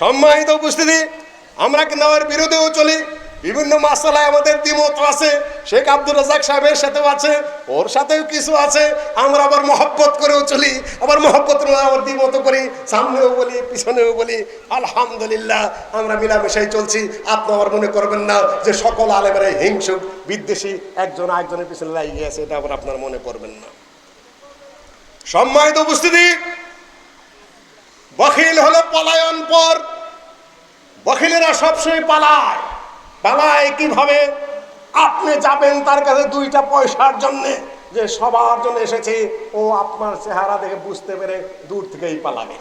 সম্মানিত উপস্থিতি, আমরা কিন্তু আমার বিরোধেও চলি। বিভিন্ন মাসালায় আমাদের দ্বিমত আছে, শেখ আব্দুর রাজাক সাহেবের সাথেও আছে, ওর সাথেও কিছু আছে। আমরা আবার মহব্বত করেও চলি, আবার মহব্বত আবার দ্বিমত করি, সামনেও বলি, পিছনেও বলি। আলহামদুলিল্লাহ, আমরা মিলামেশাই চলছি। আপনি আবার মনে করবেন না যে সকল আলেমেরা হিংসুক বিদ্বেষী একজন আরেকজনের পিছনে লাগিয়ে আছে, এটা আবার আপনার মনে করবেন না। সম্মানিত উপস্থিতি বখিল হলো পলায়ন পর। বখিলেরা সবসময় পালায়। পালায় কীভাবে? আপনি যাবেন তার কাছে দুইটা পয়সার জন্য। যে সবার জন্য এসেছি, ও আপনার চেহারা দেখে বুঝতে পেরে দূর থেকেই পালাবে।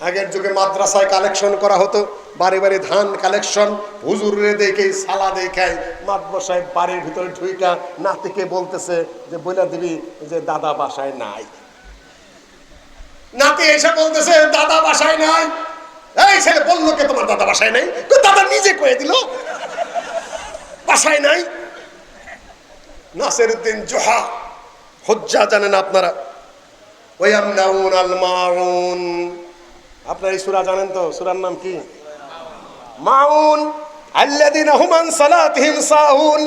আগের যুগে মাদ্রাসায় কালেকশন করা হতো, বাড়ি বাড়ি ধান কালেকশন হুজুরে দেখে সালা দেখায় মাদ্রাসায় বাড়ির ভিতরে ঢুইকা নাতিকে বলতেছে যে বলে দিবি যে, দাদা বাসায় নাই। নাতি এসে বলতেছে, দাদা বাসায় নাই। এই ছেলে বলল কে তোমার দাদা বাসায় নাই? কই, দাদা নিজে কয়ে দিল। বাসায় নাই। নাসির উদ্দিন জোহা, হজ্জা জানেন আপনারা। ওয়ামনাউন আল মাউন। আপনারা এই সূরা জানেন তো? সূরার নাম কি? মাউন। আল্লাযীনা হুম আন সালাতিহিম সাহুন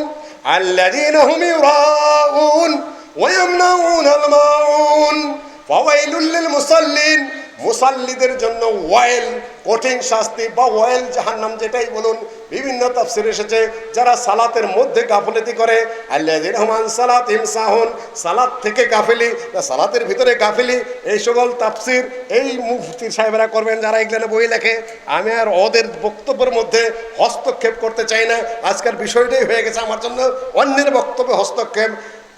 আল্লাযীনা হুম ইউরাউন। ওয়ামনাউন আল মাউন। ফাওয়াইলুল লিল মুসাল্লিন। মুসাল্লিদের জন্য ওয়াইল, কঠিন শাস্তি বা ওয়াইল জাহান্নাম যেটাই বলুন, বিভিন্ন তাফসির এসেছে যারা সালাতের মধ্যে গাফলতি করে। আল্লাযীন রহমান সালাত ইমসাহুন সালাত থেকে গাফিলি সালাতের ভিতরে গাফিলি। এই সকল তাফসির, এই মুফতি সাহেবরা করবেন যারা এগুলো বই লেখে। আমি আর ওদের বক্তব্যের মধ্যে হস্তক্ষেপ করতে চাই না। আজকের বিষয়টাই হয়ে গেছে আমার জন্য অন্যের বক্তব্যে হস্তক্ষেপ।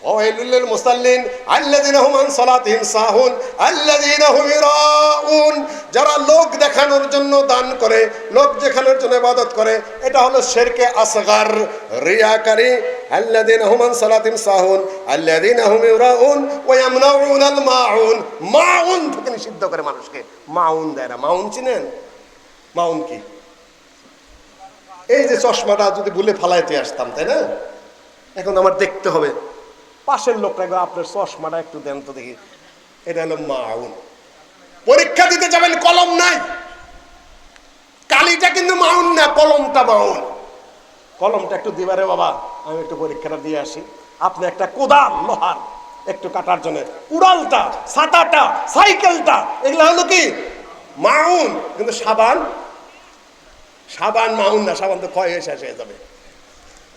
وويل للمصلين الذين هم عن صلاتهم ساهون الذين هم يراؤون যারা লোক দেখানোর জন্য দান করে লোক দেখানোর জন্য ইবাদত করে এটা হলো শিরকে আসগার রিয়াকারী الذين هم عن صلاتهم ساهون الذين هم يراؤون ويمنعون الماعون মাউন থেকে নিষিদ্ধ করে মানুষকে মাউন দেয় না মাউন চিনেন মাউন কি এই যে চশমাটা যদি ভুলে ফালাইতে আসতাম তাই না এখন আমার দেখতে হবে পাশের লোকটা আপনার চশমাটা একটু দেন তো দেখি। এটা হলো মাউন। পরীক্ষা দিতে যাবেন, কলম নাই। কালিটা কিন্তু মাউন না, কলমটা মাউন। কলমটা একটু দিবারে বাবা, আমি একটু পরীক্ষাটা দিয়ে আসি। আপনি একটা কোদাল, লোহার, একটু কাটার জন্য। উড়ালটা ছাতাটা সাইকেলটা, এগুলো হলো কি? মাউন। কিন্তু সাবান সাবান মাউন না, সাবান তো ক্ষয় হয়ে শেষ হয়ে যাবে।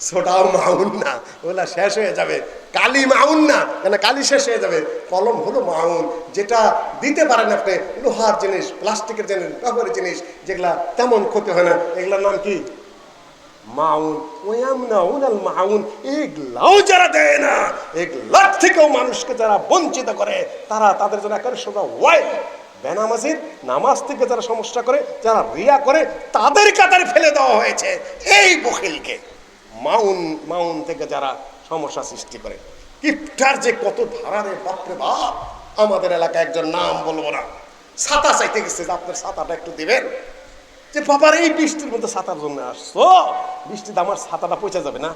সোডাও মাউন না, ওগুলা শেষ হয়ে যাবে। কালি মাউন না, কেন কালি শেষ হয়ে যাবে? কলম হলো মাউন, যেটা দিতে পারেন আপনি লোহার জিনিস, প্লাস্টিকের জিনিস, রবারের জিনিস, যেগুলা তেমন ক্ষতি হয় না। এগুলার নাম কি? মাউন। ওয়াম না উনাল মাউন, এগুলাও যারা দেয় না, এগুলার থেকেও মানুষকে যারা বঞ্চিত করে, তারা তাদের জন্য একেবারে সোজা ওয়াই। বেনামাজির নামাজ থেকে যারা সমস্যা করে, যারা রিয়া করে, তাদের কাতারে ফেলে দেওয়া হয়েছে। এই বখিলকে মাউন মাউন থেকে যারা সমস্যা সৃষ্টি করে। কিপটার যে কত ধারারে বাপরে বাপ, আমাদের এলাকায় একজন নাম বলব না। ছাতা চাইতে গেছে, যে আপনার ছাতাটা একটু দেবেন। যে বাবার এই বৃষ্টির মধ্যে ছাতার জন্য আসছো? বৃষ্টিতে আমার ছাতাটা পচে যাবে না।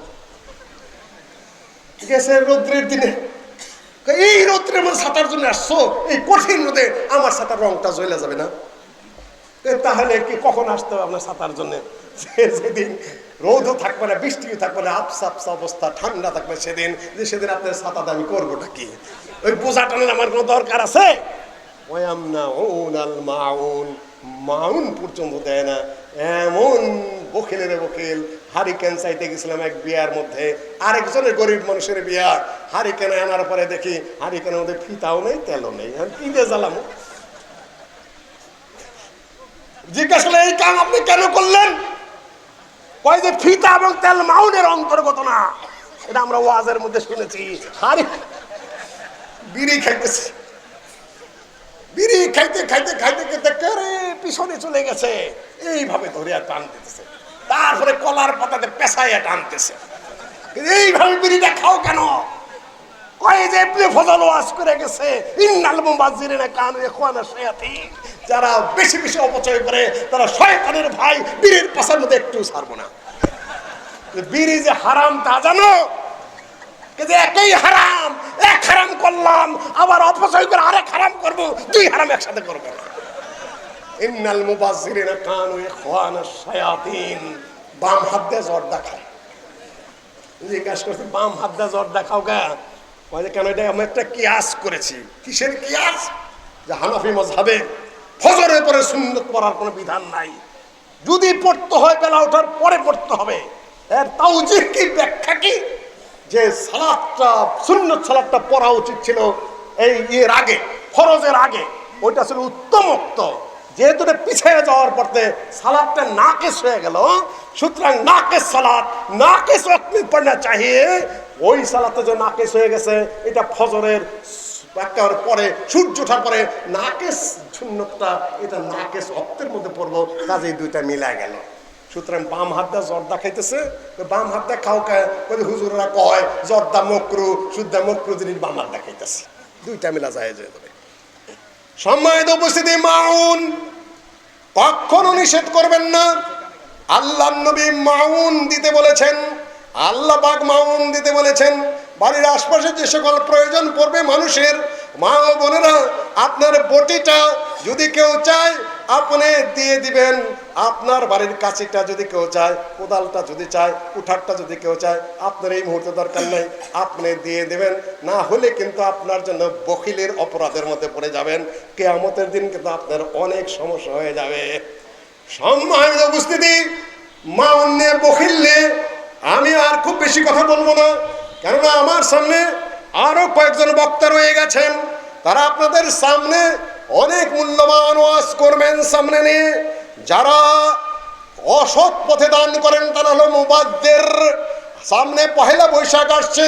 গেছে রৌদ্রের দিনে। এই রৌদ্রের মধ্যে ছাতার জন্য আসছো? এই কঠিন রোদে আমার ছাতার রংটা জ্বলে যাবে না। তাহলে কি কখন আসতে হবে আপনার ছাতার জন্য? সেদিন রোদও থাকবে না, বৃষ্টিও থাকবে না আপসা আপসা অবস্থা, ঠান্ডা থাকবে সেদিন। যে সেদিন আপনার ছাতাটা আমি করবোটা কি ওই বোঝা টানের আমার কোনো দরকার আছে? মাউন মাউন পর্যন্ত দেয় না। এমন বকিলের বকিল হারিকেন চাইতে গেছিলাম এক বিয়ার মধ্যে। আরেকজনের গরিব মানুষের বিয়া। হারিকেন আনার পরে দেখি হারিকেনের মধ্যে ফিতাও নেই, তেলও নেই। কি দিয়ে জিজ্ঞাসা এই কাম আপনি কেন করলেন? কয় যে ফিতা এবং তেল মাউনের অন্তর্গত না এটা আমরা ওয়াজের মধ্যে শুনেছি। হারি বিড়ি খাইতেছি। বিড়ি খাইতে খাইতে খাইতে খাইতে করে পিছনে চলে গেছে। এইভাবে ধরে আর টান দিতেছে। তারপরে কলার পাতাতে পেশাইয়া টানতেছে। এইভাবে বিড়িটা খাও কেন? কয় যে ফজল ওয়াজ করে গেছে, ইন্নাল মুবাজ্জিরিনা কানু ইখওয়ানা শায়াতিন। যারা বেশি বেশি অপচয় করে, তারা শয়তানের ভাই, বীরের পাশার মধ্যে একটু ছাড়বো না। বিড়ি যে হারাম, তা জানো? কিন্তু একই হারাম। এক হারাম করলাম, আবার অপচয় করে আরেক হারাম করব, দুই হারাম একসাথে করব ইন্নাল মুবাজ্জিরিনা কানু ইখওয়ানাশ শায়াতিন। বাম হাত দিয়ে জর্দা খায় জিজ্ঞাসা করছি, বাম হাত দিয়ে জর্দা খাও গা কেন এটা আমি একটা কিয়াস করেছি। কিসের কিয়াস? যে হানাফি মজহাবে ফজরের পরে সুন্নত পড়ার কোনো বিধান নাই। যদি পড়তে হয় বেলা ওঠার পরে পড়তে হবে। এর তাওজির কি, ব্যাখ্যা কি? যে সালাদটা সুন্নত সালাদটা পড়া উচিত ছিল এই ইয়ের আগে, ফরজের আগে। ওইটা ছিল উত্তমোক্ত। যেহেতু পিছিয়ে যাওয়ার পরতে সালাদটা নাকেশ হয়ে গেল, সুতরাং নাকেশ সালাদ নাকেশ অগ্নি পড়না চাহিয়ে ওই সালাতে যে নাকেশ হয়ে গেছে, এটা ফজরের একেবারে পরে, সূর্য ওঠার পরে নাকেশ শূন্যটা এটা নাকেশ অক্তের মধ্যে পড়ব কাজে দুইটা মিলা গেল। সুতরাং বাম হাত দা জর্দা খাইতেছে বাম হাত দা খাও খায়, বলে হুজুররা কয়, জর্দা মকরু শুদ্ধা মকরু জিনিস বাম হাত দা খাইতেছে। দুইটা মিলা যায় তবে সম্মানিত উপস্থিতি, মাউন, কখনো নিষেধ করবেন না। আল্লাহ নবী মাউন দিতে বলেছেন, আল্লাহ পাক মাউন দিতে বলেছেন, বাড়ির আশপাশে যে সকল প্রয়োজন পড়বে মানুষের মা ও বোনেরা, আপনার বটিটা যদি কেউ চায়, আপনি দিয়ে দিবেন। আপনার বাড়ির কাছিটা যদি কেউ চায়, কোদালটা যদি চায়, কুঠারটা যদি কেউ চায়, আপনার এই মুহূর্তে দরকার নেই, আপনি দিয়ে দেবেন। না হলে কিন্তু আপনার জন্য বকিলের অপরাধের মধ্যে পড়ে যাবেন। কেয়ামতের দিন কিন্তু আপনার অনেক সমস্যা হয়ে যাবে। সম্মানিত উপস্থিতি, মা অন্য বকিললে আমি আর খুব বেশি কথা বলব না। কেননা আমার সামনে আরও কয়েকজন বক্তা রয়ে গেছেন। তারা আপনাদের সামনে অনেক মূল্যবান ওয়াজ করবেন সামনে নিয়ে। যারা অসৎ পথে দান করেন, তারা হলো মুবাদ্দের সামনে পহেলা বৈশাখ আসছে,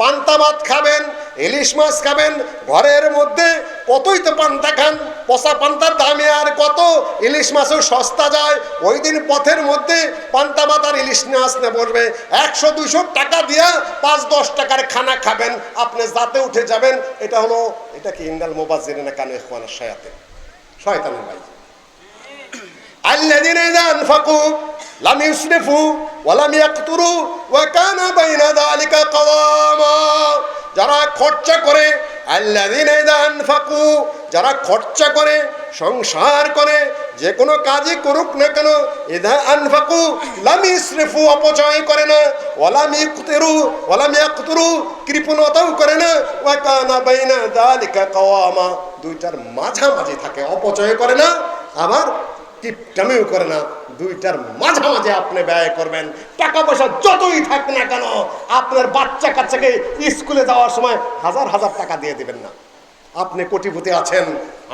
পান্তা ভাত খাবেন। ইলিশ মাছ খাবেন, ঘরের মধ্যে কতই তো পান্তা খান পচা পান্তার দামে আর কত? ইলিশ মাছও সস্তা যায়, ওই দিন পথের মধ্যে পান্তা ভাত আর ইলিশ মাছ নিয়ে বসবে। একশো, দুশো টাকা দিয়া পাঁচ, দশ টাকার খানা খাবেন, আপনি যাতে উঠে যাবেন। এটা হলো, এটা কি ইন্দাল মোবাজির না কানে খোয়ানো শয়াতে। শয়তানের ভাই। الذين إذا أنفقوا لم يسرفوا ولم يقتروا وكان بين ذلك قواما যারা খরচা করে আল্লাদিন আনফাকু যারা খরচা করে সংসার করে যে কোনো কাজই করুক না কেন এদা আনফাকু লাম ইসরিফু অপচয় করে না ওয়ালাম ইকতিরু ওয়ালাম ইয়াকতুরু কৃপণতাও করে না ওয়া কানা বাইনা যালিকা কাওয়ামা দুইটার মাঝামাঝি থাকে অপচয় করে না আবার টিপটামিও করে না, দুইটার মাঝামাঝি আপনি ব্যয় করবেন। টাকা পয়সা যতই থাক না কেন, আপনার বাচ্চা কাচ্চাকে স্কুলে যাওয়ার সময় হাজার হাজার টাকা দিয়ে দেবেন না। আপনি কোটিপতি আছেন,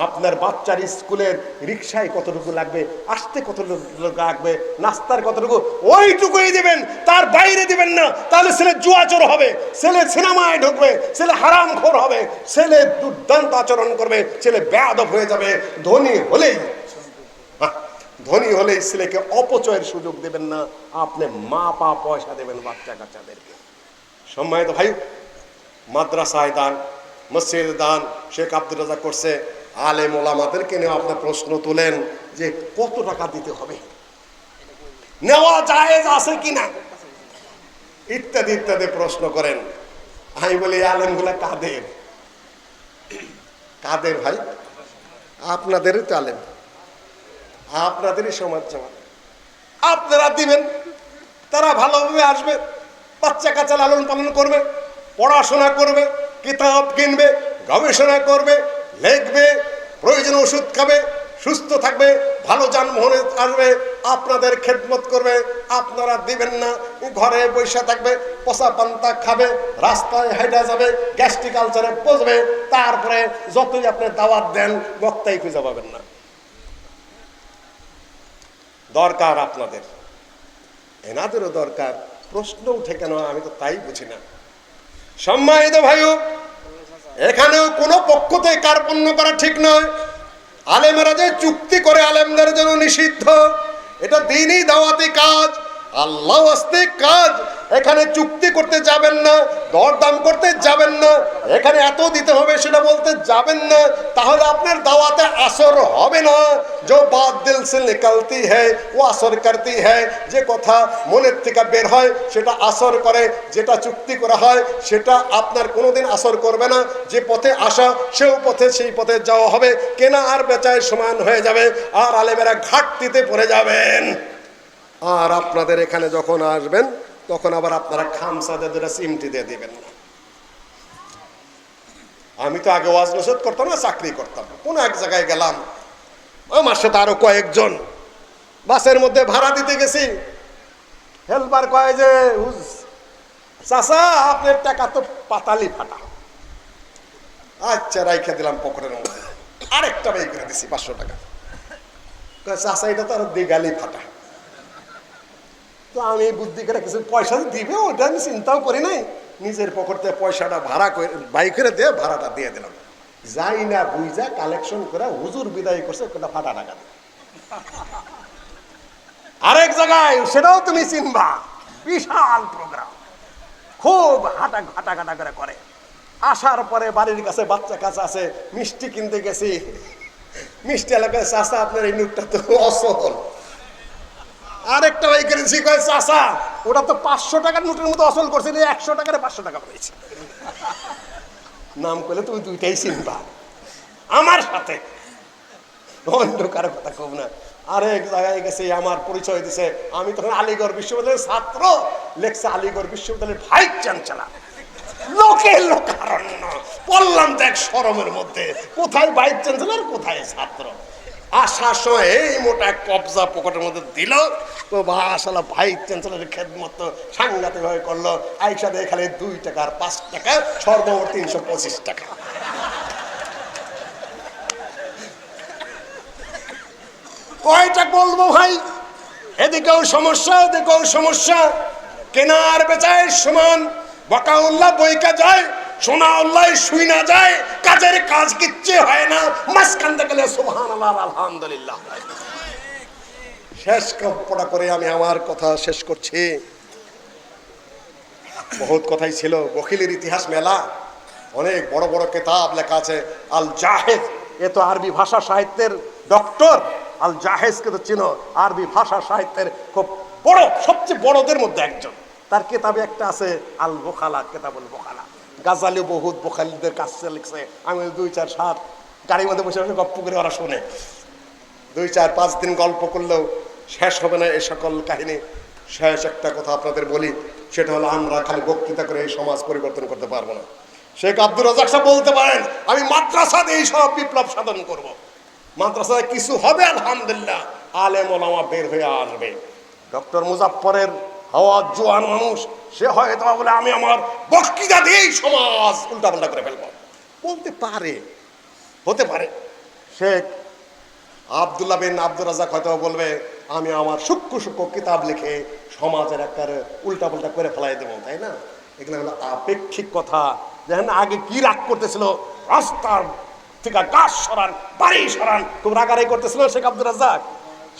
আপনার বাচ্চার স্কুলের রিক্সায় কতটুকু লাগবে, আসতে কতটুকু লাগবে, নাস্তার কতটুকু, ওইটুকুই দিবেন, তার বাইরে দিবেন না। তাহলে ছেলে জুয়াচোর হবে, ছেলে সিনেমায় ঢুকবে, ছেলে হারাম হবে, ছেলে দুর্দান্ত আচরণ করবে, ছেলে ব্যাদব হয়ে যাবে, ধনী হলেই ধনী হলে ছেলেকে অপচয়ের সুযোগ দেবেন না। আপনি মা পা পয়সা দেবেন বাচ্চা কাচ্চাদেরকে। সম্মানিত ভাই, মাদ্রাসায় দান, মসজিদ দান, শেখ আব্দুল রাজা করছে। আলেম ওলামাদেরকে নিয়ে আপনি প্রশ্ন তোলেন যে কত টাকা দিতে হবে? নেওয়া জায়েজ আছে কিনা? ইত্যাদি ইত্যাদি প্রশ্ন করেন। আমি বলি আলেমগুলা কাদের? কাদের ভাই? আপনাদেরই তো আলেম। আপনাদেরই সমাজ জামাত। আপনারা দিবেন, তারা ভালোভাবে আসবে, বাচ্চা কাচ্চা লালন পালন করবে, পড়াশোনা করবে, কিতাব কিনবে, গবেষণা করবে, লিখবে, প্রয়োজন ওষুধ খাবে, সুস্থ থাকবে, ভালো যানবাহনে আসবে, আপনাদের খেদমত করবে, আপনারা দিবেন না ঘরে বসে থাকবে, পচা পান্তা খাবে, রাস্তায় হাইটা যাবে, গ্যাস্ট্রিক আলচারে পচবে, তারপরে যতই আপনি দাওয়াত দেন, বক্তাই খুঁজে পাবেন না। দরকার আপনাদের। এনাদেরও দরকার। প্রশ্ন উঠে কেন, আমি তো তাই বুঝি না। সম্মানিত ভাইও, এখানেও কোনো পক্ষতে কার্পণ্য করা ঠিক নয়। আলেমেরা যে চুক্তি করে আলেমদের জন্য নিষিদ্ধ, এটা দিনই দাওয়াতি কাজ আল্লাহ কাজ। এখানে চুক্তি করতে যাবেন না, দরদাম করতে যাবেন না, এখানে এত দিতে হবে সেটা বলতে যাবেন না, তাহলে আপনার দাওয়াতে আসর হবে না। যে বাদ দিল সে নিকালতি হ্যায় ও আসর করতি হ্যায় যে কথা মনের থেকে বের হয় সেটা আসর করে, যেটা চুক্তি করা হয় সেটা আপনার কোনোদিন আসর করবে না। যে পথে আসা সেও পথে, সেই পথে যাওয়া হবে, কেনা আর বেচায় সমান হয়ে যাবে, আর আলেমেরা ঘাটতিতে পড়ে যাবেন। আর আপনাদের এখানে যখন আসবেন তখন আবার আপনারা খামসাদের দুটা সিমটি দিয়ে দেবেন। না আমি তো আগে ওয়াজ নসদ করতাম না, চাকরি করতাম। কোন এক জায়গায় গেলাম আমার সাথে আরও কয়েকজন বাসের মধ্যে ভাড়া দিতে গেছি। হেল্পার কয় যে চাষা আপনার টাকা তো পাতালি ফাটা। আচ্ছা রাইখে দিলাম পকেটের মধ্যে। আরেকটা বের করে দিছি পাঁচশো টাকা। চাষা এটা তো আর দিগালি ফাটা। তো আমি বুদ্ধি করে কিছু পয়সা দিবে ওটা আমি চিন্তাও করি নাই। নিজের পকেটে পয়সাটা ভাড়া করে, বাই করে দিয়ে ভাড়াটা দিয়ে দিলাম। যাই না বুঝা কালেকশন করে হুজুর বিদায় করছে কোটা ফাটা টাকা। আরেক জায়গায়, সেটাও তুমি চিনবা। বিশাল প্রোগ্রাম খুব হাঁটা ঘাটা ঘাটা করে করে। আসার পরে বাড়ির কাছে বাচ্চা কাছে আছে, মিষ্টি কিনতে গেছি। মিষ্টি এলাকায় চাষা আপনার এই নুটটা তো অসহল। আরেকটা ভাই করেছি কয় চাষা ওটা তো পাঁচশো টাকার নোটের মতো অসল করছে একশো টাকার পাঁচশো টাকা পেয়েছে। নাম করলে তুমি দুইটাই চিনবা। আমার সাথে। অন্য কারও কথা কব না। আরেক জায়গায় গেছে, আমার পরিচয় দিছে। আমি তখন আলিগড় বিশ্ববিদ্যালয়ের ছাত্র। লেখছে আলিগড় বিশ্ববিদ্যালয়ের ভাইস চ্যান্সেলার লোকের লোকারণ্য। পড়লাম দেখ, সরমের মধ্যে কোথায় ভাইস চ্যান্সেলার কোথায় ছাত্র? আসার সময় এই মোটা কবজা পকেটের মধ্যে দিল। তো বাসালা ভাইস চ্যান্সেলারের খেদমত তো সাংঘাতিক ভাবে করল। আইসা দিয়ে খালি দুই টাকা আর পাঁচ টাকা, সর্বমোট তিনশো পঁচিশ টাকা। কয়টা বলব ভাই? এদিকেও সমস্যা, ওদিকেও সমস্যা। কেনার বেচায় সমান বকাউল্লাহ বইকা যায়। শুই না যায়, কাজের কাজ হয় না। গেলে শেষ করে আমি আমার কথা শেষ করছি। বহুত কথাই ছিল বকিলের ইতিহাস মেলা। অনেক বড় বড় কেতাব লেখা আছে আল জাহেদ এ তো আরবি ভাষা সাহিত্যের ডক্টর। আল জাহেজকে তো চিনো, আরবি ভাষা সাহিত্যের খুব বড়, সবচেয়ে বড়দের মধ্যে একজন। তার কেতাবে একটা আছে আল বোখালা কেতাবুল বোখালা। গাজালি বহুত বোখালিদের কাছে লিখছে, আমি দুই, চার, সাত গাড়ির মধ্যে বসে বসে গপ্প করে ওরা শোনে। দুই, চার, পাঁচ দিন গল্প করলেও শেষ হবে না এ সকল কাহিনী। শেষ একটা কথা আপনাদের বলি, সেটা হলো আমরা খালি বক্তৃতা করে এই সমাজ পরিবর্তন করতে পারব না। শেখ আব্দুর রাজাক সাহেব বলতে পারেন, আমি মাদ্রাসা দিয়ে সব বিপ্লব সাধন করব। মাদ্রাসায় কিছু হবে, আলহামদুলিল্লাহ। আলেম ওলামা বের হয়ে আসবে। ডক্টর মুজাফরের হওয়া জোয়ান মানুষ, সে হয়তো বলে, আমি আমার বক্তৃতা দিয়েই সমাজ উল্টাপাল্টা করে ফেলব। বলতে পারে, হতে পারে। শেখ আবদুল্লাহ বিন আব্দুর রাজাক হয়তো বলবে, আমি আমার সূক্ষ্ম সূক্ষ্ম কিতাব লিখে সমাজের একটা উল্টা পাল্টা করে ফেলাই দেবো, তাই না? এগুলো হলো আপেক্ষিক কথা। দেখেন আগে কি রাগ করতেছিল? রাস্তার থেকে গাছ সরান, বাড়ি সরান, খুব রাগারাই করতেছিল শেখ আব্দুর রাজাক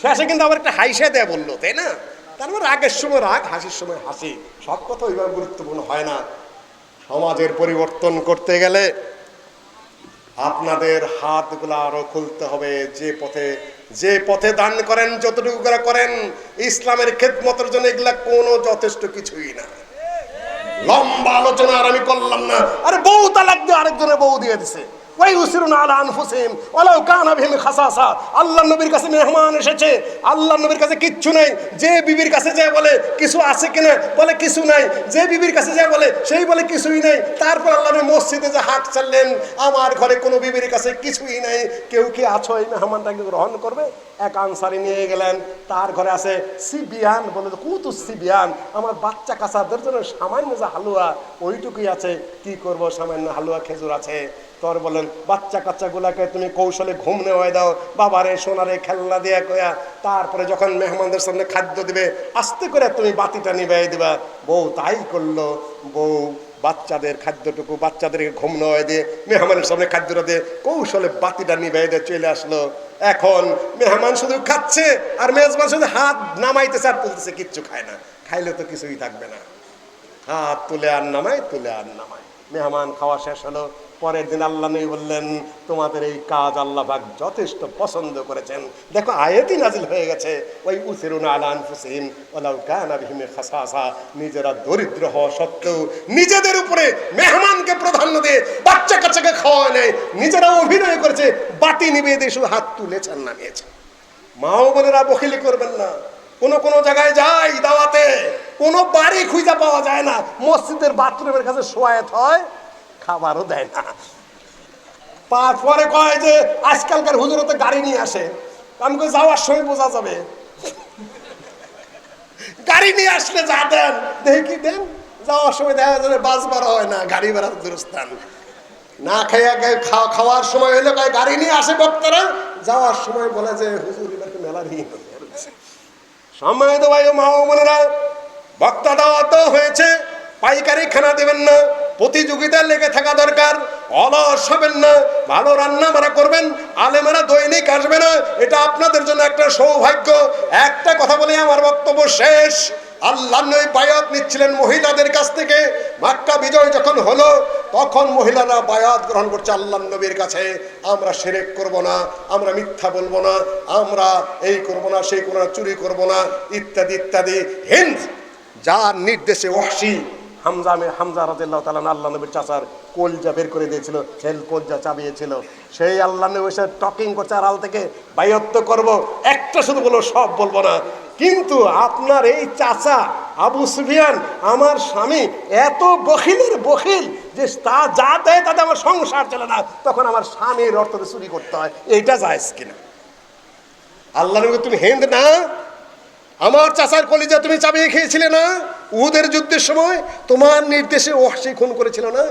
শেষে কিন্তু আবার একটা হাইসা দেয়া বলল, তাই না? তার মানে রাগের সময় রাগ, হাসির সময় হাসি। সব কথা ওইভাবে গুরুত্বপূর্ণ হয় না। সমাজের পরিবর্তন করতে গেলে আপনাদের হাতগুলো আরও খুলতে হবে। যে পথে যে পথে দান করেন, যতটুকু করে করেন, ইসলামের খেদমতের জন্য এগুলা কোনো যথেষ্ট কিছুই না। লম্বা আলোচনা আর আমি করলাম না। আরে বউ তালাক দিয়ে আরেকজনের বউ দিয়ে দিছে। ওই উসিরুন আলা আনফুসিহিম, ওয়ালাউ কানা আল্লাহ নবীর কাছে মেহমান এসেছে। আল্লাহ নবীর কাছে কিচ্ছু নাই। যে বিবির কাছে যায় বলে কিছু আছে কিনা, বলে কিছু নাই। যে বিবির কাছে যায় বলে সেই বলে কিছুই নাই। তারপর আল্লাহ নবী মসজিদে যে হাট চাললেন আমার ঘরে কোনো বিবির কাছে কিছুই নাই। কেউ কি আছো এই মেহমানটাকে গ্রহণ করবে? এক আনসারি নিয়ে গেলেন। তার ঘরে আছে সিবিয়ান বলে কুতু সিবিয়ান। আমার বাচ্চা কাচাদের জন্য সামান্য যে হালুয়া ওইটুকুই আছে, কি করব? সামান্য হালুয়া খেজুর আছে। তোর বলেন, বাচ্চা কাচ্চা গুলাকে তুমি কৌশলে ঘুম নেওয়াই দাও, বাবারে, সোনারে খেলনা দিয়া কয়া। তারপরে যখন মেহমানদের সামনে খাদ্য দিবে, আস্তে করে তুমি বাতিটা নিবাই দিবা। বউ তাই করল। বউ বাচ্চাদের খাদ্যটুকু বাচ্চাদেরকে ঘুম নেওয়াই দিয়ে মেহমানের সামনে খাদ্যটা দিয়ে কৌশলে বাতিটা নিবাই দিয়ে চলে আসলো। এখন মেহমান শুধু খাচ্ছে, আর মেজবান শুধু হাত নামাইতেছে আর তুলতেছে, কিচ্ছু খায় না। খাইলে তো কিছুই থাকবে না। হাত তুলে আর নামায়, তুলে আর নামায়। মেহমান খাওয়া শেষ হলো, পরের দিন আল্লাহ নবী বললেন, তোমাদের এই কাজ আল্লাহ পাক যথেষ্ট পছন্দ করেছেন। দেখো, আয়াতই নাজিল হয়ে গেছে, ওই উসিরুন আলা আনফুসিহিম, ওয়ালাউ কানা বিহিম খাসাসা। নিজেরা দরিদ্র হওয়া সত্ত্বেও নিজেদের উপরে মেহমানকে প্রাধান্য দিয়ে বাচ্চা কাচ্চাকে খাওয়ায় নেয়। নিজেরা অভিনয় করেছে, বাতি নিবে দিয়ে শুধু হাত তুলেছেন নামিয়েছে মাও বোনেরা বকিলি করবেন না। কোনো কোনো জায়গায় যাই দাওয়াতে। কোনো বাড়ি খুঁজে পাওয়া যায় না। মসজিদের বাথরুমের কাছে শোয়াত হয়, খাবারও দেয় না। তারপরে কয় যে, আজকালকার হুজুরতে গাড়ি নিয়ে আসে। আমি যাওয়ার সময় বোঝা যাবে। গাড়ি নিয়ে আসলে যা দেন, দেখি কি দেন? যাওয়ার সময় দেখা যাবে বাস ভাড়া হয় না, গাড়ি ভাড়া দূরস্থান। না খাইয়া গে- খা- খাওয়ার সময় হলে কয়, গাড়ি নিয়ে আসে বক্তারা যাওয়ার সময় বলে যে, হুজুর মেলার ঋণ সময় তো ভাই মা বোনেরা বক্তা দেওয়া তো হয়েছে, পাইকারি খানা দেবেন না প্রতিযোগিতায় লেগে থাকা দরকার, অলস হবেন না, ভালো রান্না মারা করবেন আলেমারা দৈনিক আসবে না, এটা আপনাদের জন্য একটা সৌভাগ্য। একটা কথা বলে আমার বক্তব্য শেষ। আল্লাহ নবী বায়াত নিচ্ছিলেন মহিলাদের কাছ থেকে। মাক্কা বিজয় যখন হলো, তখন মহিলারা বায়াত গ্রহণ করছে আল্লাহ নবীর কাছে। আমরা সেরেক করব না, আমরা মিথ্যা বলব না, আমরা এই করব না, সেই করব না, চুরি করব না, ইত্যাদি ইত্যাদি। হিন্দ যার নির্দেশে ওয়াসি হামজা হামজা রাদিল্লাহ তাআলা আল্লাহ নবীর চাচার কলজা বের করে দিয়েছিল ছেল কলজা চাবিয়েছিল। সেই আল্লাহ নবী এসে টকিং করছে আড়াল থেকে, বাইয়ত্ত করব, একটা শুধু বলব সব বলব না। কিন্তু আপনার এই চাচা আবু সুফিয়ান, আমার স্বামী, এত বখিলের বখিল যে তা যা দেয় তাতে আমার সংসার চলে না। তখন আমার স্বামীর অর্থ চুরি করতে হয়। এইটা যায় কিনা? আল্লাহ নবী তুমি হেন্দ না? আমার চাচার কলিজা তুমি চাবিয়ে খেয়েছিলে না? উহুদের যুদ্ধের সময় তোমার নির্দেশে ওয়াসি খুন করেছিল না?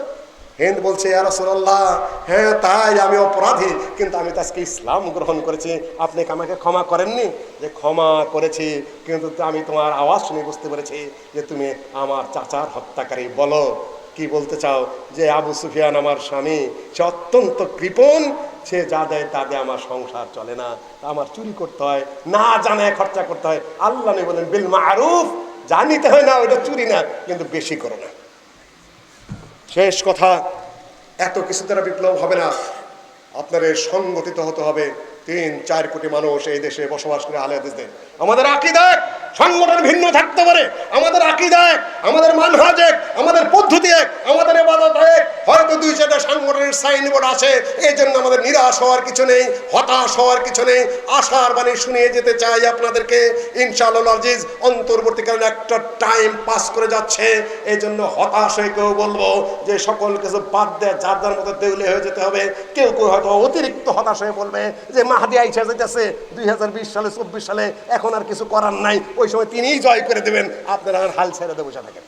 হিন্দ বলছে, ইয়া রাসূলুল্লাহ হ্যাঁ তাই আমি অপরাধী, কিন্তু আমি তো আজকে ইসলাম গ্রহণ করেছি। আপনি আমাকে ক্ষমা করেননি? যে, ক্ষমা করেছি, কিন্তু আমি তোমার আওয়াজ শুনে বুঝতে পেরেছি যে, তুমি আমার চাচার হত্যাকারী, বলো। কি বলতে চাও? যে আবু সুফিয়ান আমার স্বামী, সে অত্যন্ত কৃপণ, সে যা দেয় তা দিয়ে আমার সংসার চলে না। আমার চুরি করতে হয়, না জানে খরচা করতে হয়। আল্লাহ বলেন, বিল মারুফ জানিতে হয় না ওটা চুরি না, কিন্তু বেশি করো না। শেষ কথা, এত কিছু দ্বারা বিপ্লব হবে না। আপনার সংগঠিত হতে হবে। তিন, চার কোটি মানুষ এই দেশে বসবাস করে আলে দেশ আমাদের আকিদায় সংগঠন ভিন্ন থাকতে পারে। আমাদের আকিদায় আমাদের মানহাজ এক, আমাদের পদ্ধতি এক, আমাদের এবাদত এক। হয়তো দুই চারটা সাংগঠনের সাইনবোর্ড আছে এই জন্য আমাদের নিরাশ হওয়ার কিছু নেই, হতাশ হওয়ার কিছু নেই। আশার বাণী শুনিয়ে যেতে চাই আপনাদেরকে। ইনশাআল্লাহ আজিজ, অন্তর্বর্তীকালীন একটা টাইম পাস করে যাচ্ছে। এই জন্য হতাশ হয়ে কেউ বলব যে সকল কিছু বাদ দেয়, যার যার মতো দেউলে হয়ে যেতে হবে। কেউ কেউ হয়তো অতিরিক্ত হতাশ হয়ে বলবে যে মাহাদি আইসা যেতেছে দুই হাজার বিশ সালে, চব্বিশ সালে, এখন আর কিছু করার নাই। ওই সময় তিনিই জয় করে দেবেন। আপনারা আর হাল ছেড়ে দেবো থাকেন।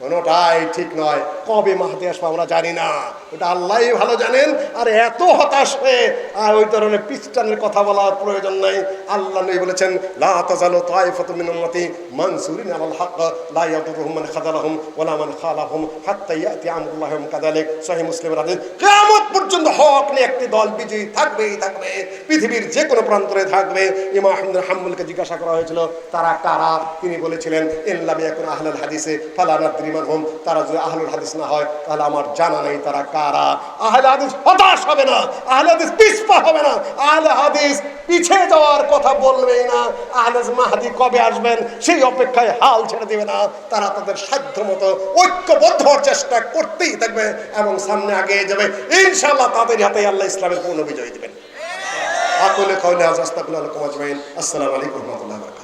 কোনোটাই ঠিক নয়। কবে মাহাতে আসব আমরা জানি না। ওটা আল্লাহই ভালো জানেন। আর এত হতাশ হয়ে, আর ওই ধরনের পিস্টানের কথা বলার প্রয়োজন নাই। আল্লাহ নেই বলেছেন পৃথিবীর যে কোনো প্রান্তরে থাকবে। জিজ্ঞাসা করা হয়েছিল, তারা তিনি বলেছিলেন তারা যদি আহলুল হাদিস না হয়, তাহলে আমার জানা নেই তারা কারা। আহলে হাদিস হতাশ হবে না, আহলে হাদিস পিছপা হবে না। আহলে হাদিস পিছে যাওয়ার কথা বলবেই না। আহলে মাহাদি কবে আসবেন, সেই অপেক্ষায় হাল ছেড়ে দেবে না। তারা তাদের সাধ্য মতো ঐক্যবদ্ধ হওয়ার চেষ্টা করতেই থাকবে এবং সামনে আগে যাবে। ইনশাআল্লাহ তাদের হাতে আল্লাহ ইসলামের পূর্ণ বিজয় দিবেন। আকুলে কওলে আজ আস্তাগফিরুল্লাহ লাকুম আজমাইন। আসসালামু আলাইকুম রাহমাতুল্লাহি